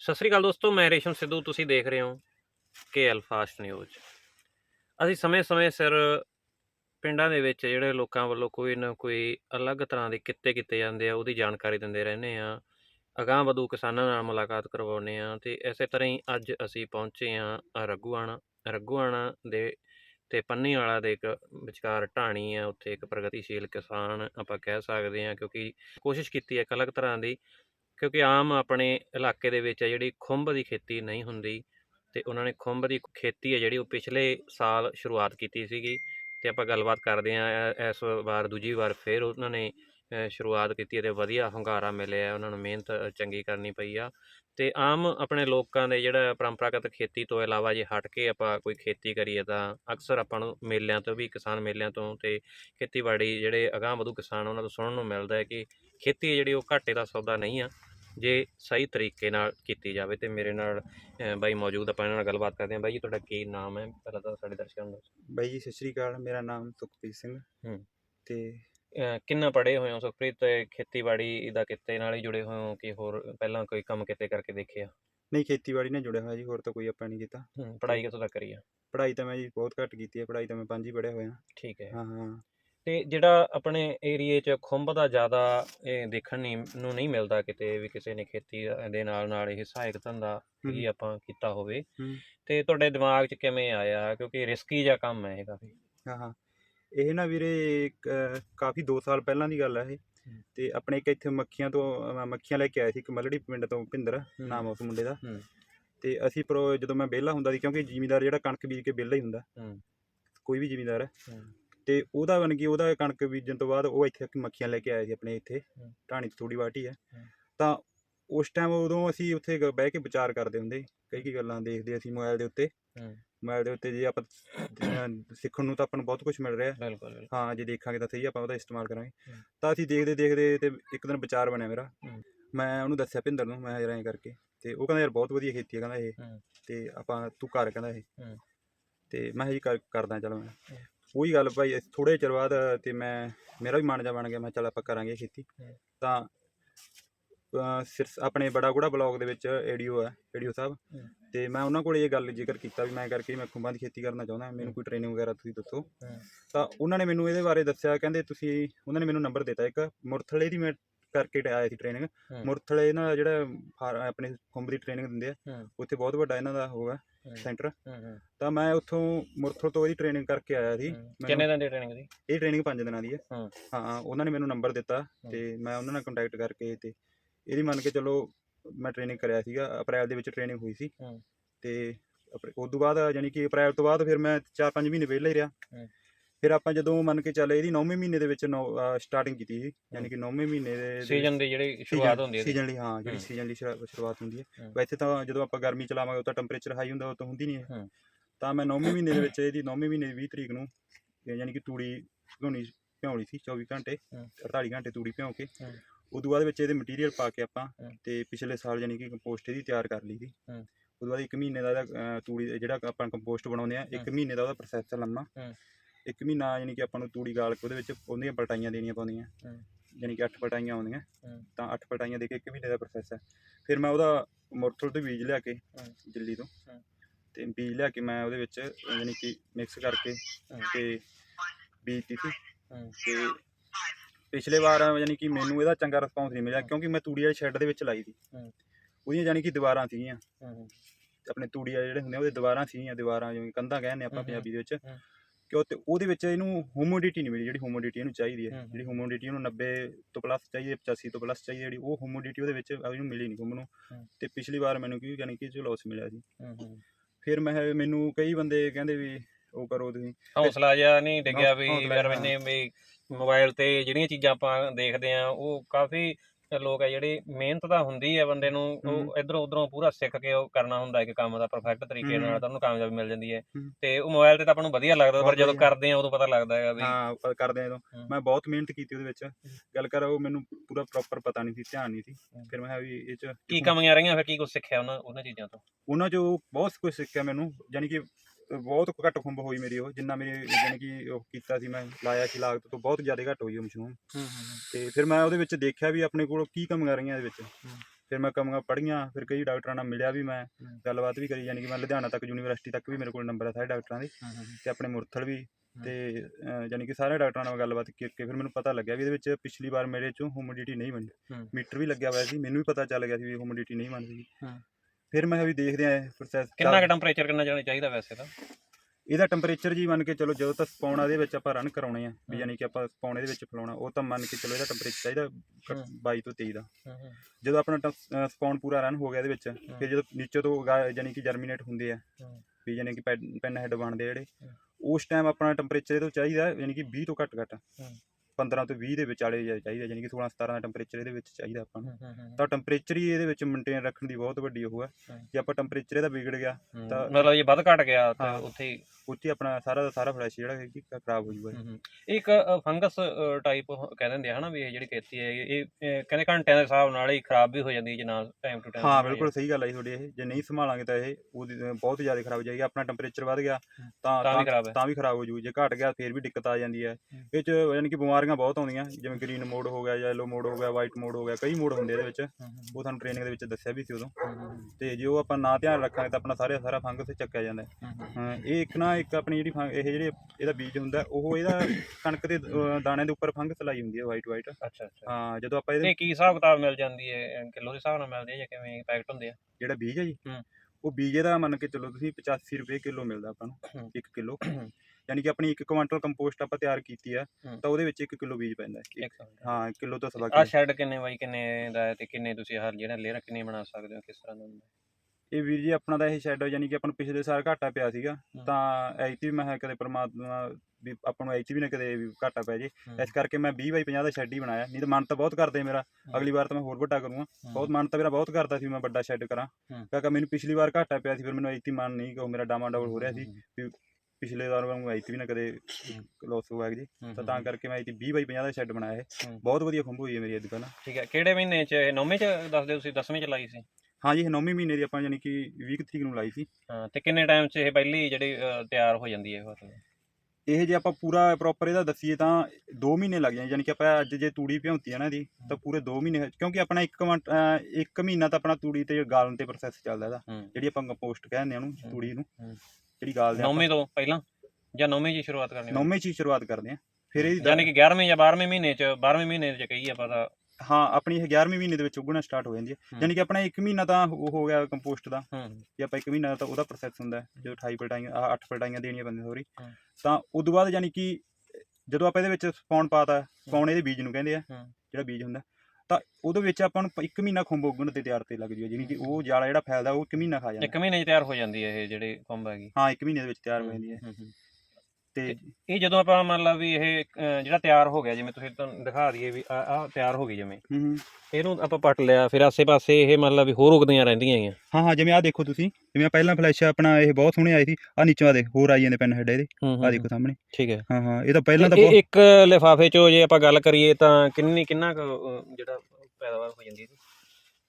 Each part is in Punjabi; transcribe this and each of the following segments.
ਸਤਿ ਸ੍ਰੀ ਅਕਾਲ ਦੋਸਤੋ, ਮੈਂ ਰੇਸ਼ਮ ਸਿੱਧੂ, ਤੁਸੀਂ ਦੇਖ ਰਹੇ ਹੋ ਕੇਐਲ ਫਾਸਟ ਨਿਊਜ਼। ਅਸੀਂ ਸਮੇਂ-ਸਮੇਂ ਸਿਰ ਪਿੰਡਾਂ ਦੇ ਵਿੱਚ ਜਿਹੜੇ ਲੋਕਾਂ ਵੱਲੋਂ ਕੋਈ ਨਾ ਕੋਈ ਅਲੱਗ ਤਰ੍ਹਾਂ ਦੇ ਕਿੱਤੇ ਕੀਤੇ ਜਾਂਦੇ ਆ, ਉਹਦੀ ਜਾਣਕਾਰੀ ਦਿੰਦੇ ਰਹਿੰਦੇ ਆ। ਅਗਾਂਹ ਵਧੂ ਕਿਸਾਨਾਂ ਨਾਲ ਮੁਲਾਕਾਤ ਕਰਵਾਉਂਦੇ ਆ ਤੇ ਇਸੇ ਤਰ੍ਹਾਂ ਹੀ ਅੱਜ ਅਸੀਂ ਪਹੁੰਚੇ ਆ ਰਘੂਆਣਾ। ਰਘੂਆਣਾ ਦੇ ਤੇ ਪੰਨੀ ਵਾਲਾ ਦੇ ਇੱਕ ਵਿਚਕਾਰ ਢਾਣੀ ਆ, ਉੱਥੇ ਇੱਕ ਪ੍ਰਗਤੀਸ਼ੀਲ ਕਿਸਾਨ ਆਪਾਂ ਕਹਿ ਸਕਦੇ ਆ ਕਿਉਂਕਿ ਕੋਸ਼ਿਸ਼ ਕੀਤੀ ਹੈ ਇੱਕ ਅਲੱਗ ਤਰ੍ਹਾਂ ਦੀ ਕਿਉਂਕਿ ਆਮ ਆਪਣੇ ਇਲਾਕੇ ਦੇ ਵਿੱਚ ਆ ਜਿਹੜੀ ਖੁੰਭ ਦੀ ਖੇਤੀ ਨਹੀਂ ਹੁੰਦੀ ਤੇ ਉਹਨਾਂ ਨੇ ਖੁੰਭ ਦੀ ਖੇਤੀ ਹੈ ਜਿਹੜੀ ਉਹ ਪਿਛਲੇ ਸਾਲ ਸ਼ੁਰੂਆਤ ਕੀਤੀ ਸੀਗੀ ਤੇ ਆਪਾਂ ਗੱਲਬਾਤ ਕਰਦੇ ਆ ਇਸ ਵਾਰ ਦੂਜੀ ਵਾਰ ਫੇਰ ਉਹਨਾਂ ਨੇ ਸ਼ੁਰੂਆਤ ਕੀਤੀ ਹੈ ਤੇ ਵਧੀਆ ਹੁੰਗਾਰਾ ਮਿਲਿਆ, ਉਹਨਾਂ ਨੂੰ ਮਿਹਨਤ ਚੰਗੀ ਕਰਨੀ ਪਈ ਆ ਤੇ ਆਮ ਆਪਣੇ ਲੋਕਾਂ ਦੇ ਜਿਹੜਾ ਪਰੰਪਰਾਗਤ ਖੇਤੀ ਤੋਂ ਇਲਾਵਾ ਜੇ ਹਟ ਕੇ ਆਪਾਂ ਕੋਈ ਖੇਤੀ ਕਰੀਏ ਤਾਂ ਅਕਸਰ ਆਪਾਂ ਨੂੰ ਮੇਲਿਆਂ ਤੋਂ ਵੀ, ਕਿਸਾਨ ਮੇਲਿਆਂ ਤੋਂ ਤੇ ਖੇਤੀਬਾੜੀ ਜਿਹੜੇ ਅਗਾਂਹ ਵਧੂ ਕਿਸਾਨ ਉਹਨਾਂ ਤੋਂ ਸੁਣਨ ਨੂੰ ਮਿਲਦਾ ਹੈ ਕਿ ਖੇਤੀ ਹੈ ਜਿਹੜੀ ਉਹ ਘਾਟੇ ਦਾ ਸੌਦਾ ਨਹੀਂ ਆ। ਜੇ ਸਹੀ ਤਰੀਕੇ ਨਾਲ ਕੀਤੀ ਜਾਵੇ ਤੇ ਮੇਰੇ ਨਾਲ ਬਾਈ ਮੌਜੂਦ ਆਪਾਂ ਇਹਨਾਂ ਨਾਲ ਗੱਲਬਾਤ ਕਰਦੇ ਹਾਂ। ਬਾਈ ਜੀ ਤੁਹਾਡਾ ਕੀ ਨਾਮ ਹੈ? ਪਹਿਲਾਂ ਤਾਂ ਸਾਡੇ ਦਰਸ਼ਕਾਂ ਨੂੰ। ਬਾਈ ਜੀ ਸਤਿ ਸ਼੍ਰੀ ਅਕਾਲ। ਮੇਰਾ ਨਾਮ ਸੁਖਪ੍ਰੀਤ ਸਿੰਘ। ਹੂੰ। ਤੇ ਕਿੰਨਾ ਪੜ੍ਹੇ ਹੋਏ ਹੋ ਸੁਖਪ੍ਰੀਤ? ਤੇ ਖੇਤੀਬਾੜੀ ਦਾ ਕਿੱਤੇ ਨਾਲ ਹੀ ਜੁੜੇ ਹੋਏ ਹੋ ਕਿ ਹੋਰ ਪਹਿਲਾਂ ਕੋਈ ਕੰਮ ਕਿਤੇ ਕਰਕੇ ਦੇਖਿਆ? ਨਹੀਂ ਖੇਤੀਬਾੜੀ ਨਾਲ ਜੁੜਿਆ ਹੋਇਆ ਜੀ ਹੋਰ ਤਾਂ ਕੋਈ ਆਪਾਂ ਨਹੀਂ ਕੀਤਾ। ਪੜ੍ਹਾਈ ਕਿੱਥੋਂ ਤੱਕ ਕਰੀ ਆ? ਪੜ੍ਹਾਈ ਤਾਂ ਮੈਂ ਜੀ ਬਹੁਤ ਘੱਟ ਕੀਤੀ ਹੈ। ਪੜ੍ਹਾਈ ਤਾਂ ਮੈਂ ਪੰਜ ਹੀ ਪੜ੍ਹਿਆ ਹੋਇਆ। ਠੀਕ ਹੈ। ਹਾਂ ਹਾਂ। ਤੇ ਜਿਹੜਾ ਆਪਣੇ ਏਰੀਏ 'ਚ ਖੁੰਭ ਦਾ ਜ਼ਿਆਦਾ ਇਹ ਦੇਖਣ ਨਹੀਂ ਨੂੰ ਨਹੀਂ ਮਿਲਦਾ ਕਿਤੇ ਵੀ ਕਿਸੇ ਨੇ ਖੇਤੀ ਦੇ ਨਾਲ ਨਾਲ ਇਹ ਸਹਾਇਕ ਧੰਦਾ ਹੀ ਆਪਾਂ ਕੀਤਾ ਹੋਵੇ ਹੂੰ। ਤੇ ਤੁਹਾਡੇ ਦਿਮਾਗ 'ਚ ਕਿਵੇਂ ਆਇਆ ਕਿਉਂਕਿ ਰਿਸਕੀ ਜਿਹਾ ਕੰਮ ਹੈ ਇਹ ਕਾਫੀ ਹਾਂ ਹਾਂ ਇਹ ਨਾ ਵੀਰੇ ਇੱਕ, ਅਹ, ਕਾਫੀ 2 ਸਾਲ ਪਹਿਲਾਂ ਦੀ ਗੱਲ ਹੈ ਇਹ ਹੂੰ। ਤੇ ਆਪਣੇ ਇੱਕ ਇੱਥੇ ਮੱਖੀਆਂ ਤੋਂ ਅਹ, ਮੱਖੀਆਂ ਲੈ ਕੇ ਆਏ ਸੀ ਇੱਕ ਮਲੜੀ ਪਿੰਡ ਤੋਂ ਭਿੰਦਰ ਨਾਮ ਆ ਉਸ ਮੁੰਡੇ ਦਾ ਹੂੰ। ਤੇ ਅਸੀਂ ਪਰ ਜਦੋਂ ਮੈਂ ਵਿਹਲਾ ਹੁੰਦਾ ਸੀ ਕਿਉਂਕਿ ਜ਼ਿਮੀਦਾਰ ਜਿਹੜਾ ਕਣਕ ਬੀਜ ਕੇ ਵਿਹਲਾ ਹੀ ਹੁੰਦਾ ਹੂੰ। ਕੋਈ ਵੀ ਜ਼ਿਮੀਦਾਰ ਹੈ ਹੂੰ। ਤੇ ਉਹਦਾ ਬਣ ਗਈ ਉਹਦਾ ਕਣਕ ਬੀਜਣ ਤੋਂ ਬਾਅਦ ਉਹ ਇੱਥੇ ਮੱਖੀਆਂ ਲੈ ਕੇ ਆਏ ਸੀ ਆਪਣੇ ਇੱਥੇ। ਢਾਣੀ ਤੋਂ ਥੋੜੀ ਵਾਟੀ ਹੈ। ਤਾਂ ਉਸ ਟਾਈਮ ਉਦੋਂ ਅਸੀਂ ਉੱਥੇ ਗ- ਬਹਿ ਕੇ ਵਿਚਾਰ ਕਰਦੇ ਹੁੰਦੇ ਕਈ ਕਈ ਗੱਲਾਂ ਦੇਖਦੇ ਅਸੀਂ ਮੋਬਾਈਲ ਦੇ ਉੱਤੇ ਹੂੰ। ਮੋਬਾਈਲ ਦੇ ਉੱਤੇ ਜੇ ਆਪਾਂ ਅਹ ਸਿੱਖਣ ਨੂੰ ਤਾਂ ਆਪਾਂ ਨੂੰ ਬਹੁਤ ਕੁਝ ਮਿਲ ਰਿਹਾ ਬਿਲਕੁਲ ਬਿਲਕੁਲ ਹਾਂ ਜੇ ਦੇਖਾਂਗੇ ਤਾਂ ਸਹੀ ਆਪਾਂ ਉਹਦਾ ਇਸਤੇਮਾਲ ਕਰਾਂਗੇ। ਤਾਂ ਅਸੀਂ ਦੇਖਦੇ ਦੇਖਦੇ ਤੇ ਇੱਕ ਦਿਨ ਵਿਚਾਰ ਬਣਿਆ ਮੇਰਾ। ਮੈਂ ਉਹਨੂੰ ਦੱਸਿਆ ਭਿੰਦਰ ਨੂੰ ਮੈਂ ਐਂ ਕਰਕੇ ਤੇ ਉਹ ਕਹਿੰਦਾ ਯਾਰ ਬਹੁਤ ਵਧੀਆ ਖੇਤੀ ਹੈ ਕਹਿੰਦਾ ਇਹ। ਤੇ ਆਪਾਂ ਤੂੰ ਕਰ ਕਹਿੰਦਾ ਇਹ। ਤੇ ਮੈਂ ਕਿਹਾ ਜੀ ਕਰ ਕਰਦਾ ਚਲ ਮੈਂ। ਉਹੀ ਗੱਲ ਭਾਈ ਥੋੜੇ ਚਿਰ ਬਾਅਦ ਤੇ ਮੈਂ ਮੇਰਾ ਵੀ ਮਨ ਜਾ ਬਣ ਗਿਆ ਮੈਂ ਚੱਲ ਆਪਾਂ ਕਰਾਂਗੇ ਖੇਤੀ। ਤਾਂ ਸਿਰਸ ਆਪਣੇ ਬੜਾ ਗੁੜਾ ਬਲੌਗ ਦੇ ਵਿੱਚ ਏਡੀਓ ਹੈ ਏਡੀਓ ਸਾਹਿਬ। ਤੇ ਮੈਂ ਉਹਨਾਂ ਕੋਲ ਇਹ ਗੱਲ ਜ਼ਿਕਰ ਕੀਤਾ ਵੀ ਮੈਂ ਕਰਕੇ ਮੈਂ ਖੁੰਬਾਂ ਦੀ ਖੇਤੀ ਕਰਨਾ ਚਾਹੁੰਦਾ ਮੈਨੂੰ। ਕੋਈ ਟ੍ਰੇਨਿੰਗ ਵਗੈਰਾ ਤੁਸੀਂ ਦੱਸੋ। ਤਾਂ ਉਹਨਾਂ ਨੇ ਮੈਨੂੰ ਇਹਦੇ ਬਾਰੇ ਦੱਸਿਆ ਕਹਿੰਦੇ ਤੁਸੀਂ ਉਹਨਾਂ ਨੇ ਮੈਨੂੰ ਨੰਬਰ ਦਿੱਤਾ ਇੱਕ ਮੁਰਥਲੇ ਦੀ ਮੈਂ ਕਰਕੇ ਆਇਆ ਸੀ ਟ੍ਰੇਨਿੰਗ। ਮੁਰਥਲੇ ਇਹਨਾਂ ਦਾ ਜਿਹੜਾ ਫਾਰ- ਆਪਣੇ ਖੁੰਬ ਦੀ ਟ੍ਰੇਨਿੰਗ ਦਿੰਦੇ ਆ ਹੂੰ। ਉੱਥੇ ਬਹੁਤ ਵੱਡਾ ਇਹਨਾਂ ਦਾ ਹੋਗਾ। ਸੈਂਟਰ ਤਾਂ ਮੈਂ ਉੱਥੋਂ ਮੁਰਥਲ ਤੋਂ ਇਹਦੀ ਟ੍ਰੇਨਿੰਗ ਕਰਕੇ ਆਇਆ ਸੀ ਹੂੰ। ਕਿੰਨੇ ਦਿਨ ਦੀ ਟ੍ਰੇਨਿੰਗ ਦੀ ਇਹ ਟ੍ਰੇਨਿੰਗ 5 ਦਿਨਾਂ ਦੀ ਹੈ ਹੂੰ। ਹਾਂ ਉਹਨਾਂ ਨੇ ਮੈਨੂੰ ਨੰਬਰ ਦਿੱਤਾ ਤੇ ਮੈਂ ਉਹਨਾਂ ਨਾਲ ਕੰਟੈਕਟ ਕਰਕੇ ਤੇ ਇਹਦੀ ਮੰਨ ਕੇ ਚਲੋ ਮੈਂ ਟ੍ਰੇਨਿੰਗ ਕਰਿਆ ਸੀਗਾ ਅਪ੍ਰੈਲ ਦੇ ਵਿੱਚ ਟ੍ਰੇਨਿੰਗ ਹੋਈ ਸੀ ਹੂੰ। ਤੇ ਉਸ ਤੋਂ ਬਾਅਦ ਯਾਨੀ ਕਿ ਅਪ੍ਰੈਲ ਤੋਂ ਬਾਅਦ ਫਿਰ ਮੈਂ 4-5 ਮਹੀਨੇ ਵਿਹਲਾ ਹੀ ਰਿਹਾ ਹੂੰ। ਫਿਰ ਆਪਾਂ ਜਦੋਂ ਮੰਨ ਕੇ ਚੱਲ ਇਹਦੀ 9ਵੇਂ ਮਹੀਨੇ ਦੇ ਵਿੱਚ ਸਟਾਰਟਿੰਗ ਕੀਤੀ ਸੀ ਯਾਨੀ ਕਿ 9ਵੇਂ ਮਹੀਨੇ ਦੇ ਸੀਜ਼ਨ ਦੀ ਜਿਹੜੀ ਸ਼ੁਰੂਆਤ ਹੁੰਦੀ ਹੈ। ਸੀਜ਼ਨ ਲਈ ਹਾਂ ਜਿਹੜੀ। ਸੀਜ਼ਨ ਲਈ ਸ਼ੁਰੂ- ਸ਼ੁਰੂਆਤ ਹੁੰਦੀ ਹੈ। ਵੈਸੇ ਤਾਂ ਜਦੋਂ ਆਪਾਂ ਗਰਮੀ ਚਲਾਵਾਂਗੇ ਉਹ ਤਾਂ ਟੈਂਪਰੇਚਰ ਹਾਈ ਹੁੰਦਾ ਉਹ ਤਾਂ ਹੁੰਦੀ ਨਹੀਂ ਹੈ। ਤਾਂ ਮੈਂ 9ਵੇਂ ਮਹੀਨੇ ਦੇ ਵਿੱਚ ਇਹਦੀ 9ਵੇਂ ਮਹੀਨੇ ਦੀ 20 ਤਰੀਕ ਨੂੰ ਯਾਨੀ ਕਿ ਤੂੜੀ ਭਿਉਣੀ ਭਿਉਣੀ ਸੀ 24 ਘੰਟੇ ਹੂੰ। 48 ਘੰਟੇ ਤੂੜੀ ਭਿਉਂ ਕੇ। ਉਦੋਂ ਬਾਅਦ ਵਿੱਚ ਇਹਦੇ ਮਟੀਰੀਅਲ ਪਾ ਕੇ ਆਪਾਂ। ਤੇ ਪਿਛਲੇ ਸਾਲ ਯਾਨੀ ਕਿ ਕੰਪੋਸਟ ਇਹਦੀ ਤਿਆਰ ਕਰ ਲਈ ਸੀ। ਉਦੋਂ ਬਾਅਦ ਇੱਕ ਮਹੀਨੇ ਦਾ ਤੂੜੀ ਜਿਹੜਾ ਆਪਾਂ ਕੰਪੋਸਟ ਬਣਾਉਂਦੇ ਆ ਇੱਕ ਹੂੰ। ਮਹੀਨੇ ਦਾ ਉਹਦਾ ਪ੍ਰੋਸੈਸ ਲੰਮਾ। ਇੱਕ ਮਹੀਨਾ ਯਾਨੀ ਕਿ ਆਪਾਂ ਨੂੰ ਤੂੜੀ ਗਾਲ ਕੇ ਉਹਦੇ ਵਿੱਚ ਉਹਦੀਆਂ ਪਲਟਾਈਆਂ ਦੇਣੀਆਂ ਪਾਉਂਦੀਆਂ ਹੂੰ। ਯਾਨੀ ਕਿ 8 ਪਲਟਾਈਆਂ ਆਉਂਦੀਆਂ। ਤਾਂ 8 ਪਲਟਾਈਆਂ ਦੇ ਕੇ ਇੱਕ ਮਹੀਨੇ ਦਾ ਪ੍ਰੋਸੈਸ ਹੈ ਫਿਰ ਮੈਂ ਉਹਦਾ ਮੁਰਥਲ ਤੋਂ ਬੀਜ ਲਿਆ ਕੇ। ਦਿੱਲੀ ਤੋਂ। ਤੇ ਬੀਜ ਲਿਆ ਕੇ ਮੈਂ ਉਹਦੇ ਵਿੱਚ ਯਾਨੀ ਕਿ ਮਿਕਸ ਕਰਕੇ। ਤੇ ਬੀਜਤੀ ਸੀ। ਤੇ ਪਿਛਲੇ ਵਾਰ ਯਾਨੀ ਕਿ ਮੈਨੂੰ ਇਹਦਾ ਚੰਗਾ ਰਿਸਪੌਂਸ ਨਹੀਂ ਮਿਲਿਆ। ਕਿਉਂਕਿ ਮੈਂ ਤੂੜੀ ਵਾਲੇ ਸ਼ੈੱਡ ਦੇ ਵਿੱਚ ਲਾਈ ਸੀ। ਉਹਦੀਆਂ ਯਾਨੀ ਕਿ ਦੀਵਾਰਾਂ ਸੀਗੀਆਂ ਆਪਣੇ ਤੂੜੀ ਵਾਲੇ ਜਿਹੜੇ ਹੁੰਦੇ ਉਹਦੇ ਦੀਵਾਰਾਂ ਸੀਗੀਆਂ ਦੀਵਾਰਾਂ ਜਿਵੇਂ ਕੰਧਾਂ ਕਹਿੰਦੇ ਆਪਾਂ ਪੰਜਾਬੀ ਦੇ ਵਿੱਚ। ਕਿਉਂ ਤੇ ਉਹਦੇ ਵਿੱਚ ਇਹਨੂੰ ਹਿਊਮਿਡਿਟੀ ਨਹੀਂ ਮਿਲੀ ਜਿਹੜੀ ਹਿਊਮਿਡਿਟੀ ਇਹਨੂੰ ਚਾਹੀਦੀ ਹੈ। ਜਿਹੜੀ ਹਿਊਮਿਡਿਟੀ ਇਹਨੂੰ 90 ਤੋਂ ਪਲੱਸ ਚਾਹੀਦੀ ਹੈ 85 ਤੋਂ ਪਲੱਸ ਚਾਹੀਦੀ ਹੈ ਜਿਹੜੀ ਉਹ ਹਿਊਮਿਡਿਟੀ ਉਹਦੇ ਵਿੱਚ ਇਹਨੂੰ ਮਿਲੀ ਨਹੀਂ ਘੁੰਮ ਨੂੰ। ਤੇ ਪਿਛਲੀ ਵਾਰ ਮੈਨੂੰ ਕੀ ਯਾਨੀ ਕਿ 'ਚ ਲੋਸ ਮਿਲਿਆ ਸੀ। ਫਿਰ ਮੈਂ ਮੈਨੂੰ ਕਈ ਬੰਦੇ ਕਹਿੰਦੇ ਵੀ ਉਹ ਕਰੋ ਤੁਸੀਂ ਹੌਸਲਾ ਜਿਹਾ ਨਹੀਂ ਡਿੱਗਿਆ ਵੀ ਯਾਰ ਮੈਨੇ ਵੀ ਮੋਬਾਈਲ ਤੇ ਜਿਹੜੀਆਂ ਚੀਜ਼ਾਂ ਆਪਾਂ ਦੇਖਦੇ ਆ ਉਹ ਕਾਫੀ ਲੋਕ ਆ ਜਿਹੜੇ ਮਿਹਨਤ ਤਾਂ ਹੁੰਦੀ ਹੈ ਬੰਦੇ ਨੂੰ ਉਹ ਇਧਰੋਂ ਉਧਰੋਂ ਪੂਰਾ ਸਿੱਖ ਕੇ ਉਹ ਕਰਨਾ ਹੁੰਦਾ ਇੱਕ ਕੰਮ ਦਾ ਪਰਫੈਕਟ ਤਰੀਕੇ। ਨਾਲ ਤਾਂ ਉਹਨੂੰ ਕਾਮਯਾਬੀ ਮਿਲ ਜਾਂਦੀ ਹੈ। ਤੇ ਉਹ ਮੋਬਾਈਲ ਤੇ ਤਾਂ ਆਪਾਂ ਨੂੰ ਵਧੀਆ ਲੱਗਦਾ ਪਰ ਜਦੋਂ। ਕਰਦੇ ਆ ਉਦੋਂ ਪਤਾ ਲੱਗਦਾ ਹੈਗਾ ਵੀ ਹਾਂ ਕਰਦੇ ਆ ਜਦੋਂ। ਮੈਂ ਬਹੁਤ ਮਿਹਨਤ ਕੀਤੀ ਉਹਦੇ ਵਿੱਚ ਗੱਲ ਕਰ ਉਹ ਮੈਨੂੰ ਪੂਰਾ ਪ੍ਰੋਪਰ ਪਤਾ ਨਹੀਂ ਸੀ ਧਿਆਨ ਨਹੀਂ ਸੀ। ਫਿਰ ਮੈਂ ਵੀ ਇਹ ਚ ਕੀ ਕਮੀਆਂ ਰਹੀਆਂ ਫਿਰ ਕੀ ਕੁਝ ਸਿੱਖਿਆ ਉਹਨਾਂ ਉਹਨਾਂ ਚੀਜ਼ਾਂ ਤੋਂ ਉਹਨਾਂ ਚੋਂ ਬਹੁਤ ਕੁਝ ਸਿੱਖਿਆ ਮੈਨੂੰ ਯਾਨੀ ਕਿ ਬਹੁਤ ਘੱਟ ਖੁੰਬ ਹੋਈ ਮੇਰੀ ਉਹ ਜਿੰਨਾ ਮੇਰੇ ਯਾਨੀ ਕਿ ਉਹ ਕੀਤਾ ਸੀ ਮੈਂ ਲਾਇਆ ਸੀ ਲਾਗਤ ਤੋਂ ਬਹੁਤ ਜ਼ਿਆਦਾ ਘੱਟ ਹੋਈ ਉਹ ਮਸ਼ਰੂਮ। ਤੇ ਫਿਰ ਮੈਂ ਉਹਦੇ ਵਿੱਚ ਦੇਖਿਆ ਵੀ ਆਪਣੇ ਕੋਲ ਕੀ ਕਮੀਆਂ ਰਹੀਆਂ ਇਹਦੇ ਵਿੱਚ। ਫਿਰ ਮੈਂ ਕਮਾਂਗਾ ਪੜ੍ਹੀਆਂ ਫਿਰ ਕਈ ਡਾਕਟਰਾਂ ਨਾਲ ਮਿਲਿਆ ਵੀ ਮੈਂ ਹੂੰ। ਗੱਲਬਾਤ ਵੀ ਕਰੀ ਯਾਨੀ ਕਿ ਮੈਂ ਲੁਧਿਆਣਾ ਤੱਕ ਯੂਨੀਵਰਸਿਟੀ ਤੱਕ ਵੀ ਮੇਰੇ ਕੋਲ ਨੰਬਰ ਹੈ ਸਾਰੇ ਡਾਕਟਰਾਂ ਦੇ ਤੇ ਆਪਣੇ ਮੁਰਥਲ ਵੀ ਤੇ ਯਾਨੀ ਕਿ ਸਾਰੇ ਡਾਕਟਰਾਂ ਨਾਲ ਗੱਲਬਾਤ ਕਰਕੇ ਫਿਰ ਮੈਨੂੰ ਪਤਾ ਲੱਗਿਆ ਵੀ ਇਹਦੇ ਵਿੱਚ ਪਿਛਲੀ ਵਾਰ ਮੇਰੇ ਚੋਂ ਹਿਊਮਿਡਿਟੀ ਨਹੀਂ ਬਣੀ। ਹੂੰ। ਮੀਟਰ ਵੀ ਲੱਗਿਆ ਹੋਇਆ ਸੀ ਮੈਨੂੰ ਵੀ ਪਤਾ ਚੱਲ ਗਿਆ ਸੀ ਵੀ ਹਿਊਮਿਡਿਟੀ ਨਹੀਂ ਬਣਦੀ ਹੂੰ। ਫਿਰ ਮੈਂ ਵੀ ਦੇਖਦੇ ਆ ਪ੍ਰੋਸੈਸ ਕਿੰਨਾ ਕੁ ਟੈਂਪਰੇਚਰ ਕਿੰਨਾ ਜਾਣਾ ਚਾਹੀਦਾ ਵੈਸੇ ਤਾਂ ਇਹਦਾ ਟੈਂਪਰੇਚਰ ਜੀ ਮੰਨ ਕੇ ਚਲੋ ਜਦੋਂ ਤੱਕ ਸਪਾਉਣਾ ਦੇ ਵਿੱਚ ਆਪਾਂ ਰਨ ਕਰਾਉਣੇ ਆ ਵੀ। ਯਾਨੀ ਕਿ ਆਪਾਂ ਸਪਾਉਣੇ ਦੇ ਵਿੱਚ ਫਲਾਉਣਾ ਉਹ ਤਾਂ ਮੰਨ ਕੇ ਚਲੋ ਇਹਦਾ ਟੈਂਪਰੇਚਰ ਚਾਹੀਦਾ ਘੱਟ- ਹੂੰ। 22 ਤੋਂ 23 ਦਾ ਜਦੋਂ ਆਪਣਾ ਸਪਾਉਣ ਪੂਰਾ ਰਨ ਹੋ ਗਿਆ ਇਹਦੇ ਵਿੱਚ ਫਿਰ ਜਦੋਂ ਨੀਚੇ ਤੋਂ ਗਾ- ਯਾਨੀ ਕਿ ਜਰਮੀਨੇਟ ਹੁੰਦੇ ਆ। ਵੀ ਯਾਨੀ ਕਿ ਪੈਨ ਹੈਡ ਬਣਦੇ ਆ ਜਿਹੜੇ। ਉਸ ਟਾਈਮ ਆਪਣਾ ਟੈਂਪਰੇਚਰ ਇਹ ਤੋਂ ਚਾਹੀਦਾ ਯਾਨੀ ਕਿ 20 ਤੋਂ ਘੱਟ ਘੱਟ। 15 ਤੋਂ 20 ਦੇ ਵਿਚਾਲੇ ਜਾ- ਚਾਹੀਦਾ ਯਾਨੀ ਕਿ 16 17 ਦਾ ਟੈਂਪਰੇਚਰ ਇਹਦੇ ਵਿੱਚ ਚਾਹੀਦਾ ਆਪਾਂ ਨੂੰ ਤਾਂ ਟੈਂਪਰੇਚਰ ਹੀ ਇਹਦੇ ਵਿੱਚ ਮੇਨਟੇਨ ਰੱਖਣ ਦੀ ਬਹੁਤ ਵੱਡੀ ਉਹ ਹੈ। ਜੇ ਆਪਾਂ ਟੈਂਪਰੇਚਰ ਇਹਦਾ ਵਿਗੜ ਗਿਆ ਤਾਂ- ਮਤਲਬ ਜੇ ਵੱਧ ਘਟ ਗਿਆ ਤਾਂ। ਉੱਥੇ ਉੱਥੇ ਆਪਣਾ ਸਾਰਾ ਦਾ ਸਾਰਾ ਫਲੈਸ਼ ਜਿਹੜਾ ਹੈ ਕਿ ਖਰਾਬ ਹੋ ਜੂਗਾ ਹਮ, ਇੱਕ ਫੰਗਸ ਟਾਈਪ ਕਹਿ ਦਿੰਦੇ ਆ ਹਨਾ ਵੀ ਇਹ ਜਿਹੜੀ ਖੇਤੀ ਹੈ ਇਹ ਇਹ ਕਹਿੰਦੇ ਘੰਟਿਆਂ ਦੇ ਹਿਸਾਬ ਨਾਲ ਹੀ ਖਰਾਬ ਵੀ ਹੋ ਜਾਂਦੀ ਹੈ ਜੇ ਨਾ ਟਾਈਮ ਟੂ ਟਾਈਮ ਹਾਂ ਬਿਲਕੁਲ ਸਹੀ ਗੱਲ ਹੈ ਜੀ ਤੁਹਾਡੀ ਇਹ। ਜੇ ਨਹੀਂ ਸੰਭਾਲਾਂਗੇ ਤਾਂ ਇਹ ਉਹਦੀ ਬਹੁਤ ਜ਼ਿਆਦਾ ਖਰਾਬ ਹੋ ਜਾਏਗੀ। ਆਪਣਾ ਟੈਂਪਰੇਚਰ ਵੱਧ ਗਿਆ। ਤਾਂ ਤਾਂ ਵੀ ਖਰਾਬ ਹੈ। ਤਾਂ ਵੀ ਖਰਾਬ ਹੋ ਜੂ ਜੇ ਘਟ ਗਿਆ ਫਿਰ ਵੀ ਦਿੱਕਤ ਆ ਜਾਂਦੀ ਹੈ। ਇਹ ਚ ਯਾਨੀ ਕਿ ਬਿਮਾਰੀਆਂ ਬਹੁਤ ਆਉਂਦੀਆਂ ਜਿਵੇਂ ਗ੍ਰੀਨ ਮੋਡ ਹੋ ਗਿਆ ਯੈਲੋ ਮੋਡ ਹੋ ਗਿਆ ਵਾਈਟ ਮੋਡ ਹੋ ਗਿਆ ਕਈ ਮੋਡ ਹੁੰਦੇ ਇਹਦੇ ਵਿੱਚ। ਉਹ ਤੁਹਾਨੂੰ ਟ੍ਰੇਨਿੰਗ ਦੇ ਵਿੱਚ ਦੱਸਿਆ ਵੀ ਸੀ ਉਦੋਂ। ਤੇ ਜੇ ਉਹ ਆਪਾਂ ਨਾ ਧਿਆਨ ਰੱਖਾਂਗੇ ਤਾਂ ਆਪਣਾ ਸਾਰੇ ਸਾਰਾ ਫੰਗਸ ਚੱਕਿਆ ਜਾਂਦਾ ਹੈ। ਹਾਂ ਇਹ ਇੱਕ ਨਾ ਇੱਕ ਆਪਣੀ ਜਿਹੜੀ ਫੰਗ- ਇਹ ਜਿਹੜੇ ਇਹਦਾ ਬੀਜ ਹੁੰਦਾ ਉਹ ਇਹਦਾ ਕਣਕ ਦੇ ਅ, ਦਾਣਿਆਂ ਦੇ ਉੱਪਰ ਫੰਗਸ ਲਾਈ ਹੁੰਦੀ ਹੈ ਵਾਈਟ ਵਾਈਟ ਅੱਛਾ ਅੱਛਾ। ਹਾਂ ਜਦੋਂ ਆਪਾਂ ਇਹਦੇ ਇਹ ਕੀ ਹਿਸਾਬ ਕਿਤਾਬ ਮਿਲ ਜਾਂਦੀ ਹੈ ਕਿਲੋ ਦੇ ਹਿਸਾਬ ਨਾਲ ਮਿਲਦੀ ਹੈ ਜਾਂ ਕਿਵੇਂ ਪੈਕਟ ਹੁੰਦੇ ਆ ਜਿਹੜਾ ਬੀਜ ਹੈ ਜੀ ਹੂੰ। ਉਹ ਬੀਜ ਇਹਦਾ ਮੰਨ ਕੇ ਚੱਲੋ ਤੁਸੀਂ 85 ਰੁਪਏ ਕਿਲੋ ਮਿਲਦਾ ਆਪਾਂ ਨੂੰ ਹੂੰ। 1 ਕਿਲੋ। ਯਾਨੀ ਕਿ ਆਪਣੀ 1 ਕੁਇੰਟਲ ਕੰਪੋਸਟ ਆਪਾਂ ਤਿਆਰ ਕੀਤੀ ਆ ਹੂੰ। ਤਾਂ ਉਹਦੇ ਵਿੱਚ 1 ਕਿਲੋ ਬੀਜ ਪੈਂਦਾ ਹੈ। ਇੱਕ- ਇੱਕ ਮਿੰਟ ਹਾਂ 1 ਕਿਲੋ ਤੋਂ ਸਵਾ ਆ ਕਿਲੋ। ਸ਼ੈੱਡ ਕਿੰਨੇ ਬਾਈ ਕਿੰਨੇ ਦਾ ਹੈ ਤੇ ਕਿੰਨੇ ਤੁਸੀਂ ਆਹ ਜਿਹੜਾ ਲੇਅਰ ਕਿੰਨੇ ਬਣਾ ਸਕਦੇ ਹੋ ਕਿਸ ਤਰ੍ਹਾਂ ਦਾ ਹੁੰਦਾ ਇਹ ਵੀਰ ਜੀ ਆਪਣਾ ਤਾਂ ਇਹ ਸ਼ੈੱਡ ਯਾਨੀ ਕਿ ਆਪਾਂ ਨੂੰ ਪਿਛਲੇ ਸਾਲ ਘਾਟਾ ਪਿਆ ਸੀਗਾ। ਤਾਂ ਐਤੀ ਵੀ ਮੈਂ ਕਿਹਾ ਕਦੇ ਪ੍ਰਮਾਤਮਾ ਵੀ ਆਪਾਂ ਨੂੰ ਐਤੀ ਵੀ ਨਾ ਕਦੇ ਵੀ ਘਾਟਾ ਪੈ ਜੇ। ਇਸ ਕਰਕੇ ਮੈਂ 20 ਬਾਈ 50 ਦਾ ਸ਼ੈੱਡ ਹੀ ਬਣਾਇਆ ਨਹੀਂ ਤਾਂ ਮਨ ਤਾਂ ਬਹੁਤ ਕਰਦੇ ਮੇਰਾ ਅਗਲੀ ਵਾਰ ਤਾਂ ਮੈਂ ਹੋਰ ਵੱਡਾ ਕਰੂੰਗਾ। ਬਹੁਤ ਮਨ ਤਾਂ ਮੇਰਾ ਬਹੁਤ ਕਰਦਾ ਸੀ ਮੈਂ ਵੱਡਾ ਸ਼ੈੱਡ ਕਰਾਂ। ਕਿਉਂਕਿ ਮੈਨੂੰ ਪਿਛਲੀ ਵਾਰ ਘਾਟਾ ਪਿਆ ਸੀ ਫਿਰ ਮੈਨੂੰ ਐਤੀ ਮਨ ਨਹੀਂ ਕਿ ਉਹ ਮੇਰਾ ਡਾਮਾ ਡਬਲ ਹੋ ਰਿਹਾ ਸੀ ਪਿਛਲੇ ਵਾਰ ਵਾਂਗੂ ਐਤੀ ਵੀ ਨਾ ਕਦੇ ਲਾਸ ਹੋਇਆ ਜੀ। ਤਾਂ ਤਾਂ ਕਰਕੇ ਮੈਂ ਐਤੀ 20 ਬਾਈ 50 ਦਾ ਸ਼ੈੱਡ ਬਣਾਇਆ ਇਹ। ਹੂੰ। ਬਹੁਤ ਵਧੀਆ ਖੰਭੂ ਹੋਈ ਹੈ ਮੇਰੀ ਦੁਕਾਨ ਠੀਕ ਹੈ ਕਿਹੜੇ ਮਹੀਨੇ ਚ ਇਹ ਨੌਵੇਂ ਚ ਦੱਸਦੇ ਤੁਸੀਂ 10ਵੇਂ ਚ ਲਾਈ ਸੀ? ਹਾਂ ਜੀ ਇਹ ਨੌਵੀਂ ਮਹੀਨੇ ਦੀ ਆਪਾਂ ਯਾਨੀ ਕਿ 20 ਤਰੀਕ ਨੂੰ ਲਾਈ ਸੀ। ਹਾਂ ਤੇ ਕਿੰਨੇ ਟਾਈਮ ਚ ਇਹ ਪਹਿਲੀ ਜਿਹੜੀ ਅ, ਤਿਆਰ ਹੋ ਜਾਂਦੀ ਹੈ ਫਸਲ? ਇਹ ਜੇ ਆਪਾਂ ਪੂਰਾ ਪ੍ਰੋਪਰ ਇਹਦਾ ਦੱਸੀਏ ਤਾਂ 2 ਮਹੀਨੇ ਲੱਗ ਜਾਂਦੇ ਯਾਨੀ ਕਿ ਆਪਾਂ ਅੱਜ ਜੇ ਤੂੜੀ ਭਿਉਂਤੀ ਹੈ ਨਾ ਇਹਦੀ ਤਾਂ ਪੂਰੇ 2 ਮਹੀਨੇ ਕਿਉਂਕਿ ਆਪਣਾ ਇੱਕ ਕਵੰਟ ਅਹ ਇੱਕ ਮਹੀਨਾ ਤਾਂ ਆਪਣਾ ਤੂੜੀ ਤੇ ਗਾਲਣ ਤੇ ਪ੍ਰੋਸੈਸ ਚੱਲਦਾ ਇਹਦਾ ਹੂੰ। ਜਿਹੜੀ ਆਪਾਂ ਕੰਪੋਸਟ ਕਹਿੰਦੇ ਆ ਉਹਨੂੰ। ਤੂੜੀ ਨੂੰ ਹੂੰ। ਜਿਹੜੀ ਗਾਲਦੇ ਆ ਨੌਵੇਂ ਤੋਂ ਪਹਿਲਾਂ? ਜਾਂ ਨੌਵੇਂ ਚ ਸ਼ੁਰੂਆਤ ਕਰਨੀ? ਨੌਵੇਂ ਚ ਹੀ ਸ਼ੁਰੂਆਤ ਕਰਦੇ ਆ ਫਿਰ ਇਹਦੀ ਯਾਨੀ ਕਿ 11ਵੇਂ ਜਾਂ 12ਵੇਂ ਮਹੀਨੇ ਚ 12ਵੇਂ ਮਹੀਨੇ ਚ ਕਹੀਏ ਆਪਾਂ ਤਾਂ ਹਾਂ ਆਪਣੀ ਇਹ 11ਵੇਂ ਮਹੀਨੇ ਦੇ ਵਿੱਚ ਉਗਣਾ ਸਟਾਰਟ ਹੋ ਜਾਂਦੀ ਹੈ। ਯਾਨੀ ਕਿ ਆਪਣਾ ਇੱਕ ਮਹੀਨਾ ਤਾਂ ਉਹ ਹੋ ਗਿਆ ਕੰਪੋਸਟ ਦਾ ਜੇ ਆਪਾਂ ਇੱਕ ਮਹੀਨਾ ਤਾਂ ਉਹਦਾ ਪ੍ਰੋਸੈਸ ਹੁੰਦਾ ਜਦੋਂ 28 ਪਲਟਾਈਆਂ ਆਹ 8 ਪਲਟਾਈਆਂ ਦੇਣੀਆਂ ਪੈਂਦੀਆਂ ਸੋਰੀ। ਤਾਂ ਉਦੋਂ ਬਾਅਦ ਯਾਨੀ ਕਿ ਜਦੋਂ ਆਪਾਂ ਇਹਦੇ ਵਿੱਚ ਸਪੌਣ ਪਾਤਾ ਸਪੌਣ ਇਹਦੇ ਬੀਜ ਨੂੰ ਕਹਿੰਦੇ ਆ। ਜਿਹੜਾ ਬੀਜ ਹੁੰਦਾ ਤਾਂ ਉਹਦੇ ਵਿੱਚ ਆਪਾਂ ਨੂੰ ਇੱਕ ਮਹੀਨਾ ਖੁੰਬ ਉੱਗਣ ਤੇ ਤਿਆਰ ਤੇ ਲੱਗ ਜੂਗਾ ਯਾਨੀ ਕਿ ਉਹ ਜਾਲਾ ਜਿਹੜਾ ਫੈਲਦਾ ਉਹ ਇੱਕ ਮਹੀਨਾ ਖਾ ਜਾਂਦਾ ਇੱਕ ਮਹੀਨੇ ਚ ਤਿਆਰ ਹੋ ਜਾਂਦੀ ਹੈ ਇਹ ਜਿਹੜੀ ਕੰਬ ਹੈਗੀ ਹਾਂ ਇੱਕ ਮਹੀਨੇ ਦੇ ਵਿੱਚ ਤਿਆਰ ਹੋ ਜਾਂਦੀ ਹੂੰ। ਤੇ ਇਹ ਜਦੋਂ ਆਪਾਂ ਮੰਨ ਲਾ ਵੀ ਇਹ ਜਿਹੜਾ ਤਿਆਰ ਹੋ ਗਿਆ ਜਿਵੇਂ ਤੁਸੀਂ ਤੁਹਾਨੂੰ ਦਿਖਾ ਦਈਏ ਵੀ ਆ ਆ ਤਿਆਰ ਹੋ ਗਈ ਜਿਵੇਂ। ਹੂੰ ਹੂੰ। ਇਹਨੂੰ ਆਪਾਂ ਪੱਟ ਲਿਆ ਫਿਰ ਆਸੇ-ਪਾਸੇ ਇਹ ਮੰਨ ਲਾ ਵੀ ਹੋਰ ਉਗਦੀਆਂ ਰਹਿੰਦੀਆਂ ਹੈਗੀਆਂ। ਹਾਂ ਹਾਂ ਜਿਵੇਂ ਆਹ ਦੇਖੋ ਤੁਸੀਂ ਜਿਵੇਂ ਆਹ ਪਹਿਲਾਂ ਫਲੈਸ਼ ਆਪਣਾ ਇਹ ਬਹੁਤ ਸੋਹਣੇ ਆਏ ਸੀ ਆ ਨੀਚੋਂ ਆ ਦੇ ਹੋਰ ਆਈ ਜਾਂਦੇ ਪੈਨ ਹੈਡ ਇਹਦੇ ਆ ਦੇਖੋ ਸਾਹਮਣੇ। ਠੀਕ ਹੈ। ਹਾਂ ਹਾਂ ਇਹ ਤਾਂ ਪਹਿਲਾਂ ਤਾਂ ਇਹ ਬਹੁਤ ਇੱਕ ਲਿਫਾਫੇ ਚੋਂ ਜੇ ਆਪਾਂ ਗੱਲ ਕਰੀਏ ਤਾਂ ਕਿੰਨੀ ਕਿੰਨਾ ਕੁ, ਜਿਹੜਾ ਪੈਦਾਵਾਰ ਹੋ ਜਾਂਦੀ ਹੈ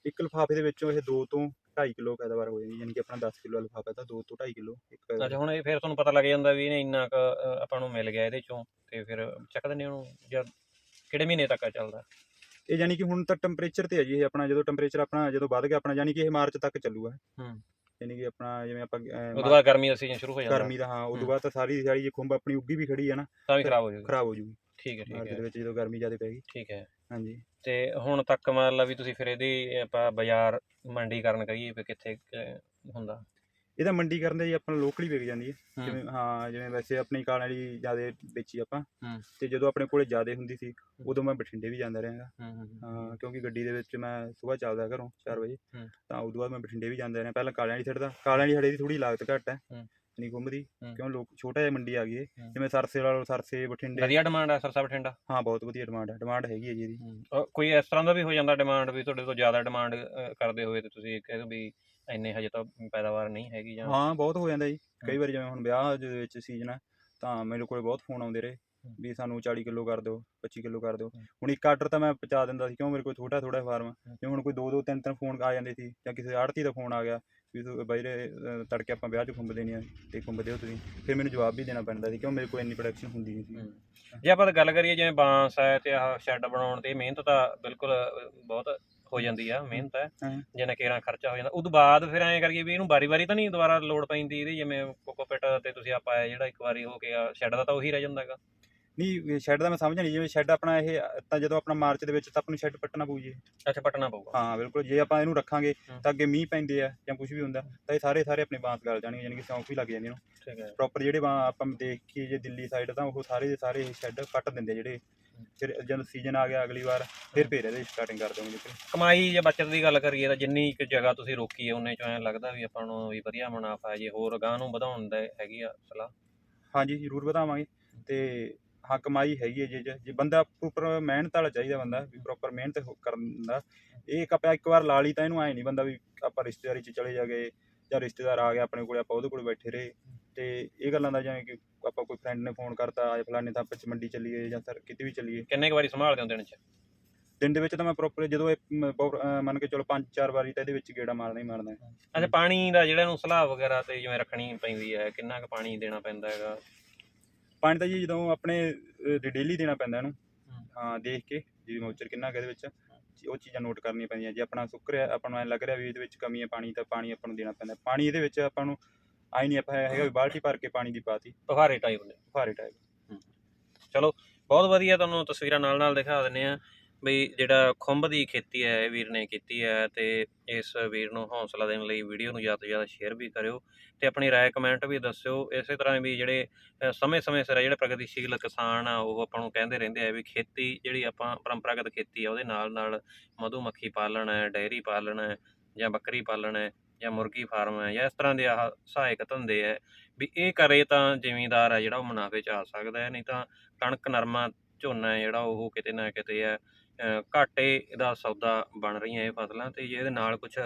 ਇੱਕ ਲਿਫਾਫੇ ਦੇ ਵਿੱਚੋਂ ਇਹ 2 ਤੋਂ 2.5 ਕਿਲੋ ਪੈਦਾਵਾਰ ਹੋ ਜਾਂਦੀ ਯਾਨੀ ਕਿ ਆਪਣਾ 10 ਕਿਲੋ ਲਿਫਾਫਾ ਤਾਂ 2 ਤੋਂ 2.5 ਕਿਲੋ ਇੱਕ। ਅੱਛਾ ਹੁਣ ਇਹ ਫਿਰ ਤੁਹਾਨੂੰ ਪਤਾ ਲੱਗ ਜਾਂਦਾ ਵੀ ਇਹਨੇ ਇੰਨਾ ਕੁ ਆਪਾਂ ਨੂੰ ਮਿਲ ਗਿਆ ਇਹਦੇ ਚੋਂ ਤੇ ਫਿਰ ਚੱਕ ਦਿੰਦੇ ਉਹਨੂੰ ਜਾਂ ਕਿਹੜੇ ਮਹੀਨੇ ਤੱਕ ਚੱਲਦਾ ਇਹ ਯਾਨੀ ਕਿ ਹੁਣ ਤਾਂ ਟੈਂਪਰੇਚਰ ਤੇ ਹੈ ਜੀ ਇਹ ਆਪਣਾ ਜਦੋਂ ਟੈਂਪਰੇਚਰ ਆਪਣਾ ਜਦੋਂ ਵੱਧ ਗਿਆ ਆਪਣਾ ਯਾਨੀ ਕਿ ਇਹ ਮਾਰਚ ਤੱਕ ਚੱਲੂਗਾ ਹੂੰ। ਯਾਨੀ ਕਿ ਆਪਣਾ ਜਿਵੇਂ ਆਪਾਂ ਉਦੋਂ ਬਾਅਦ ਗਰਮੀ ਦਾ ਸੀਜ਼ਨ ਸ਼ੁਰੂ ਹੋ ਜਾਂਦਾ ਗਰਮੀ ਦਾ ਹਾਂ ਉਦੋਂ। ਬਾਅਦ ਤਾਂ ਸਾਰੀ ਸਾਰੀ ਜੇ ਖੁੰਬ ਆਪਣੀ ਉੱਗੀ ਵੀ ਖੜੀ ਹੈ ਨਾ ਤਾਂ ਵੀ ਖਰਾਬ ਹੋ ਜਾਊਗਾ ਖਰਾਬ ਹੋ ਠੀਕ ਹੈ ਠੀਕ ਮਾਰਚ ਹੈ। ਦੇ ਵਿੱਚ ਜਦੋਂ ਗਰਮੀ ਜ਼ਿਆਦਾ ਪੈਗੀ ਠੀਕ ਹੈ। ਹਾਂਜੀ। ਤੇ ਹੁਣ ਤੱਕ ਮੰਨ ਲਾ ਵੀ ਤੁਸੀਂ ਫਿਰ ਇਹਦੀ ਆਪਾਂ ਬਾਜ਼ਾਰ ਮੰਡੀਕਰਨ ਕਰੀਏ ਵੀ ਕਿੱਥੇ ਹੁੰਦਾ? ਇਹਦਾ ਮੰਡੀਕਰਨ ਦੇ ਜੀ ਆਪਣਾ ਲੋਕਲੀ ਵਿਕ ਜਾਂਦੀ ਹੈ। ਹੂੰ। ਜਿਵੇਂ ਹਾਂ ਜਿਵੇਂ ਵੈਸੇ ਆਪਣੀ ਕਾਲ ਵਾਲੀ ਜ਼ਿਆਦਾ ਵੇਚੀ ਆਪਾਂ। ਹੂੰ। ਤੇ ਜਦੋਂ ਆਪਣੇ ਕੋਲੇ ਜ਼ਿਆਦਾ ਹੁੰਦੀ ਸੀ ਉਦੋਂ ਮੈਂ ਬਠਿੰਡੇ ਵੀ ਜਾਂਦਾ ਰਹਾਂਗਾ। ਹੂੰ ਹੂੰ ਹਾਂ। ਕਿਉਂਕਿ ਗੱਡੀ ਦੇ ਵਿੱਚ ਮੈਂ ਸਵੇਰ ਚੱਲਦਾ ਘਰੋਂ 4 ਵਜੇ। ਹੂੰ। ਤਾਂ ਉਦੋਂ ਬਾਅਦ ਮੈਂ ਬਠਿੰਡੇ ਵੀ ਜਾਂਦਾ ਰਿਹਾ। ਪਹਿਲਾਂ ਕਾਲਿਆਂ ਵਾਲੀ ਛੱਡਦਾ ਕਾਲਿਆਂ ਵਾਲੀ ਹੜੇ ਦੀ ਥੋੜੀ ਲਾਗਤ ਘੱਟ ਹੈ। ਹੂੰ। ਨਹੀਂ ਘੁੰਮਦੀ ਹੂੰ। ਕਿਉਂ ਲੋਕ ਛੋਟਾ ਜਿਹਾ ਮੰਡੀ ਆ ਗਈ ਹੂੰ। ਜਿਵੇਂ ਸਰਸੇ ਵਾਲੋ ਸਰਸੇ ਬਠਿੰਡੇ ਵਧੀਆ ਡਿਮਾਂਡ ਹੈ ਸਰਸਾ ਬਠਿੰਡਾ ਹਾਂ ਬਹੁਤ ਵਧੀਆ ਡਿਮਾਂਡ ਹੈ ਡਿਮਾਂਡ ਹੈਗੀ ਹੈ ਜੀ ਇਹਦੀ ਕੋਈ ਇਸ ਤਰ੍ਹਾਂ ਦਾ ਵੀ ਹੋ ਜਾਂਦਾ ਡਿਮਾਂਡ ਵੀ ਤੁਹਾਡੇ ਤੋਂ ਜ਼ਿਆਦਾ ਡਿਮਾਂਡ ਕਰਦੇ ਹੋਏ ਤੇ ਤੁਸੀਂ ਕਹਿੰਦੇ ਵੀ ਇੰਨੇ ਹਜੇ ਤਾਂ ਪੈਦਾਵਾਰ ਨਹੀਂ ਹੈਗੀ ਜਾਂ ਹਾਂ ਬਹੁਤ ਹੋ ਜਾਂਦਾ ਜੀ ਕਈ। ਵਾਰੀ ਜਿਵੇਂ ਹੁਣ ਵਿਆਹ ਦੇ ਵਿੱਚ ਸੀਜ਼ਨ ਹੈ ਤਾਂ ਮੇਰੇ ਕੋਲੇ ਬਹੁਤ ਫੋਨ ਆਉਂਦੇ ਰਹੇ ਹੂੰ। ਵੀ ਸਾਨੂੰ 40 ਕਿਲੋ ਕਰ ਦਿਓ 25 ਕਿਲੋ ਕਰ ਦਿਓ ਹੂੰ। ਹੁਣ ਇੱਕ ਆਰਡਰ ਤਾਂ ਮੈਂ ਪਹੁੰਚਾ ਦਿੰਦਾ ਸੀ ਕਿਉਂ ਮੇਰੇ ਕੋਲ ਛੋਟਾ ਥੋੜਾ ਫਾਰਮ ਜਿਵੇਂ ਹੁਣ ਕੋਈ ਦੋ ਦੋ ਤਿੰਨ ਤਿੰਨ ਫੋਨ ਆ ਜਾਂਦੇ ਸੀ ਜਾਂ ਕਿਸੇ ਆੜਤੀ ਦਾ ਫੋਨ ਆ ਗਿਆ ਵੀ ਤੂੰ ਬਾਈ ਰੇ ਤੜਕੇ ਆਪਾਂ ਵਿਆਹ 'ਚ ਖੁੰਬ ਦੇਣੀ ਆ ਤੇ ਖੁੰਬ ਦਿਓ ਤੁਸੀਂ। ਫਿਰ ਮੈਨੂੰ ਜਵਾਬ ਵੀ ਦੇਣਾ ਪੈਂਦਾ ਸੀ ਕਿਉਂ ਮੇਰੇ ਕੋਲ ਇੰਨੀ ਪ੍ਰੋਡਕਸ਼ਨ ਹੁੰਦੀ ਨਹੀਂ ਸੀ। ਹੂੰ। ਜੇ ਆਪਾਂ ਗੱਲ ਕਰੀਏ ਜਿਵੇਂ ਬਾਂਸ ਹੈ ਤੇ ਆਹ ਸ਼ੈੱਡ ਬਣਾਉਣ ਤੇ ਇਹ ਮਿਹਨਤ ਤਾਂ ਬਿਲਕੁਲ ਬਹੁਤ ਹੋ ਜਾਂਦੀ ਆ ਮਿਹਨਤ ਹੈ। ਹਾਂ। ਕੇਰਾਂ ਖਰਚਾ ਹੋ ਜਾਂਦਾ। ਉਦੋਂ ਬਾਅਦ ਫਿਰ ਐਂ ਕਰਕੇ ਵੀ ਇਹਨੂੰ ਵਾਰੀ-ਵਾਰੀ ਤਾਂ ਨਹੀਂ ਦੁਬਾਰਾ ਲੋਡ ਪੈਂਦੀ ਇਹਦੀ ਜਿਵੇਂ ਕੋਕੋਪਿਟ ਤੇ ਤੁਸੀਂ ਆਪਾਂ ਆਇਆ ਜਿਹੜਾ ਇੱਕ ਵਾਰੀ ਹੋ ਗਿਆ ਸ਼ੈੱਡ ਦਾ ਤਾਂ ਉਹੀ ਰਹਿ ਜਾਂਦਾ ਹੈਗਾ। ਨਹੀਂ ਸ਼ੈੱਡ ਦਾ ਮੈਂ ਸਮਝ ਨਹੀਂ ਜਿਵੇਂ ਸ਼ੈੱਡ ਆਪਣਾ ਇਹ ਤਾਂ ਜਦੋਂ ਆਪਣਾ ਮਾਰਚ ਦੇ ਵਿੱਚ ਤਾਂ ਆਪਾਂ ਨੂੰ ਸ਼ੈੱਡ ਪੱਟਣਾ ਪਊ ਜੀ। ਅੱਛਾ ਪਟਣਾ ਪਊਗਾ। ਹਾਂ ਬਿਲਕੁਲ ਜੇ ਆਪਾਂ ਇਹਨੂੰ ਰੱਖਾਂਗੇ। ਤਾਂ ਅੱਗੇ ਮੀਂਹ ਪੈਂਦੇ ਆ ਜਾਂ ਕੁਝ ਵੀ ਹੁੰਦਾ ਤਾਂ ਇਹ ਸਾਰੇ ਸਾਰੇ ਆਪਣੇ ਬਾਂਸ ਗਲ ਜਾਣਗੇ ਯਾਨੀ ਕਿ ਸੌਂਫ ਵੀ ਲੱਗ ਜਾਂਦੀ ਇਹਨੂੰ। ਠੀਕ ਹੈ। ਪ੍ਰੋਪਰ ਜਿਹੜੇ ਬਾਂ ਆਪਾਂ ਦੇਖੀਏ ਜੇ ਦਿੱਲੀ ਸਾਈਡ ਤਾਂ ਉਹ ਸਾਰੇ ਦੇ ਸਾਰੇ ਸ਼ੈੱਡ ਕੱਟ ਦਿੰਦੇ ਆ ਜਿਹੜੇ। ਫਿਰ ਜਦੋਂ ਸੀਜ਼ਨ ਆ ਗਿਆ ਅਗਲੀ ਵਾਰ ਫਿਰ ਫੇਰ ਇਹਦੇ ਸਟਾਰਟਿੰਗ ਕਰ ਦੋਗੇ ਜੀ ਕਮਾਈ ਜਾਂ ਬਚਤ ਦੀ ਗੱਲ ਕਰੀਏ ਤਾਂ ਜਿੰਨੀ ਕੁ ਜਗ੍ਹਾ ਤੁਸੀਂ ਰੋਕੀ ਹੈ ਉਹਨੇ ਚੋਂ ਐਂ ਲੱਗਦਾ ਵੀ ਆਪਾਂ ਨੂੰ ਵੀ ਵਧੀਆ ਮੁਨਾਫਾ ਜੇ ਹੋਰ ਗਾਂ ਨੂੰ ਵਧਾਉਣ ਦਾ ਹੈਗੀ ਆ ਸਲਾਹ। ਹਾਂਜੀ ਜ਼ਰੂਰ ਵਧਾਵਾਂਗੇ। ਤੇ ਹਾਂ ਕਮਾਈ ਹੈਗੀ ਹੈ ਜੇ ਜੇ- ਜੇ ਬੰਦਾ ਪ੍ਰੋਪਰ ਮਿਹਨਤ ਵਾਲਾ ਚਾਹੀਦਾ ਬੰਦਾ ਵੀ ਪ੍ਰੋਪਰ ਮਿਹਨਤ ਹੋ- ਕਰਨ ਦਾ। ਇਹ ਇੱਕ ਆਪਾਂ ਇੱਕ ਵਾਰ ਲਾ ਲਈ ਤਾਂ ਇਹਨੂੰ ਐ ਨਹੀਂ ਬੰਦਾ ਵੀ ਆਪਾਂ ਰਿਸ਼ਤੇਦਾਰੀ 'ਚ ਚਲੇ ਜਾਗੇ ਜਾਂ ਰਿਸ਼ਤੇਦਾਰ ਆ ਗਿਆ ਆਪਣੇ ਕੋਲੇ ਆਪਾਂ ਉਹਦੇ ਕੋਲੇ ਬੈਠੇ ਰਹੇ। ਤੇ ਇਹ ਗੱਲਾਂ ਦਾ ਜਿਵੇਂ ਕਿ ਆਪਾਂ ਕੋਈ ਫਰੈਂਡ ਨੇ ਫੋਨ ਕਰਤਾ ਆ ਫਲਾਣੇ ਤਾਂ ਆਪਾਂ ਚ ਮੰਡੀ ਚੱਲੀਏ ਜਾਂ ਸਰ ਕਿਤੇ ਵੀ ਚੱਲੀਏ। ਕਿੰਨੇ ਕੁ ਵਾਰੀ ਸੰਭਾਲਦੇ ਹੋ ਦਿਨ 'ਚ? ਦਿਨ ਦੇ ਵਿੱਚ ਤਾਂ ਮੈਂ ਪ੍ਰੋਪਰ ਜਦੋਂ ਇਹ ਮ- ਬਹੁਤ, ਅਹ ਮੰਨ ਕੇ ਚਲੋ ਪੰਜ ਚਾਰ ਵਾਰੀ ਤਾਂ ਇਹਦੇ ਵਿੱਚ ਗੇੜਾ ਮਾਰਨਾ ਹੀ ਮਾਰਨਾ ਹੈ। ਅੱਛਾ ਪਾਣੀ ਦਾ ਜਿਹੜਾ ਇਹਨੂੰ ਸਲਾਹ ਵਗੈਰਾ ਤੇ ਜਿਵੇਂ ਰੱਖਣੀ ਪੈਂਦੀ ਹੈ ਕਿੰਨਾ ਕੁ ਪਾਣੀ ਦੇਣਾ ਪੈਂਦਾ ਹੈਗਾ? ਪਾਣੀ ਤਾਂ ਜੀ ਜਦੋਂ ਆਪਣੇ ਡੇਲੀ ਦੇਣਾ ਪੈਂਦਾ ਇਹਨੂੰ। ਹਾਂ। ਦੇਖ ਕੇ ਜੀ ਮੌਚਰ ਕਿੰਨਾ ਕੁ ਇਹਦੇ ਵਿੱਚ ਉਹ ਚੀਜ਼ਾਂ ਨੋਟ ਕਰਨੀਆਂ ਪੈਂਦੀਆਂ ਜੇ ਆਪਣਾ ਸੁੱਕ ਰਿਹਾ ਆਪਾਂ ਨੂੰ ਐ ਲੱਗ ਰਿਹਾ ਵੀ ਇਹਦੇ ਵਿੱਚ ਕਮੀ ਹੈ ਪਾਣੀ ਤਾਂ ਪਾਣੀ ਆਪਾਂ ਨੂੰ ਦੇਣਾ ਪੈਂਦਾ। ਪਾਣੀ ਇਹਦੇ ਵਿੱਚ ਆਪਾਂ ਨੂੰ ਆਈ ਨਹੀਂ ਆਪਾਂ ਹੈਗਾ ਵੀ ਬਾਲਟੀ ਭਰ ਕੇ ਪਾਣੀ ਦੀ ਪਾਤੀ। ਫੁਹਾਰੇ ਟਾਈਪ ਦੇ ਫਾਰੇ ਟਾਈਪ ਚਲੋ ਬਹੁਤ ਵਧੀਆ ਤੁਹਾਨੂੰ ਤਸਵੀਰਾਂ ਨਾਲ ਨਾਲ ਦਿਖਾ ਦਿੰਨੇ ਆ ਬਈ ਜਿਹੜਾ ਖੁੰਭ ਦੀ ਖੇਤੀ ਹੈ, ਇਹ ਵੀਰ ਨੇ ਕੀਤੀ ਹੈ ਤੇ ਇਸ ਵੀਰ ਨੂੰ ਹੌਸਲਾ ਦੇਣ ਲਈ ਵੀਡੀਓ ਨੂੰ ਜ਼ਿਆਦਾ ਤੋਂ ਜ਼ਿਆਦਾ ਸ਼ੇਅਰ ਵੀ ਕਰਿਓ ਤੇ ਆਪਣੀ ਰਾਏ ਕਮੈਂਟ ਵੀ ਦੱਸਿਓ। ਇਸੇ ਤਰ੍ਹਾਂ ਵੀ ਜਿਹੜੇ ਸਮੇਂ-ਸਮੇਂ ਸਿਰ ਜਿਹੜੇ ਪ੍ਰਗਤੀਸ਼ੀਲ ਕਿਸਾਨ ਆ, ਉਹ ਆਪਾਂ ਨੂੰ ਕਹਿੰਦੇ ਰਹਿੰਦੇ ਆ ਵੀ ਖੇਤੀ ਜਿਹੜੀ ਆਪਾਂ ਪਰੰਪਰਾਗਤ ਖੇਤੀ ਆ, ਉਹਦੇ ਨਾਲ ਨਾਲ ਮਧੂਮੱਖੀ ਪਾਲਣ ਹੈ ਡੈਰੀ ਪਾਲਣ ਹੈ, ਜਾਂ ਬੱਕਰੀ ਪਾਲਣ ਹੈ, ਜਾਂ ਮੁਰਗੀ ਫਾਰਮ ਹੈ, ਜਾਂ ਇਸ ਤਰ੍ਹਾਂ ਦੇ ਆਹ ਸਹਾਇਕ ਧੰਦੇ ਹੈ ਵੀ ਇਹ ਕਰੇ ਤਾਂ ਜ਼ਿਮੀਂਦਾਰ ਹੈ ਜਿਹੜਾ ਉਹ ਮੁਨਾਫੇ 'ਚ ਆ ਸਕਦਾ ਹੈ, ਨਹੀਂ ਤਾਂ ਕਣਕ ਨਰਮਾ ਝੋਨਾ ਹੈ ਜਿਹੜਾ ਉਹ ਕਿਤੇ ਨਾ ਕਿਤੇ ਹੈ ਘਾਟੇ ਦਾ ਸੌਦਾ ਬਣ ਰਹੀਆਂ ਇਹ ਫਸਲਾਂ ਤੇ ਜੇ ਇਹਦੇ ਨਾਲ ਕੁਝ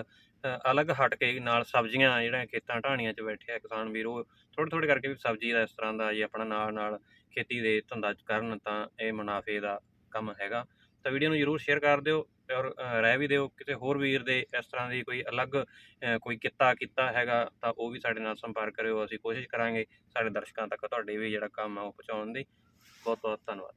ਅਲੱਗ ਹਟ ਕੇ ਨਾਲ ਸਬਜ਼ੀਆਂ ਜਿਹੜਾ ਖੇਤਾਂ ਢਾਣੀਆਂ 'ਚ ਬੈਠੇ ਆ ਕਿਸਾਨ ਵੀਰ, ਉਹ ਥੋੜ੍ਹੇ ਥੋੜ੍ਹੇ ਕਰਕੇ ਵੀ ਸਬਜ਼ੀ ਦਾ ਇਸ ਤਰ੍ਹਾਂ ਦਾ ਜੇ ਆਪਣਾ ਨਾਲ ਨਾਲ ਖੇਤੀ ਦੇ ਧੰਦਾ ਕਰਨ ਤਾਂ ਇਹ ਮੁਨਾਫੇ ਦਾ ਕੰਮ ਹੈਗਾ। ਤਾਂ ਵੀਡੀਓ ਨੂੰ ਜਰੂਰ ਸ਼ੇਅਰ ਕਰ ਦਿਓ ਔਰ ਰਹਿ ਵੀ ਦਿਓ ਕਿਸੇ ਹੋਰ ਵੀਰ ਦੇ ਇਸ ਤਰ੍ਹਾਂ ਦੀ ਕੋਈ ਅਲੱਗ ਕੋਈ ਕਿੱਤਾ ਕੀਤਾ ਹੈਗਾ ਤਾਂ ਉਹ ਵੀ ਸਾਡੇ ਨਾਲ ਸੰਪਰਕ ਕਰਿਓ। ਅਸੀਂ ਕੋਸ਼ਿਸ਼ ਕਰਾਂਗੇ ਸਾਡੇ ਦਰਸ਼ਕਾਂ ਤੱਕ ਤੁਹਾਡੇ ਵੀ ਜਿਹੜਾ ਕੰਮ ਆ ਉਹ ਪਹੁੰਚਾਉਣ ਦੀ। ਬਹੁਤ ਬਹੁਤ ਧੰਨਵਾਦ।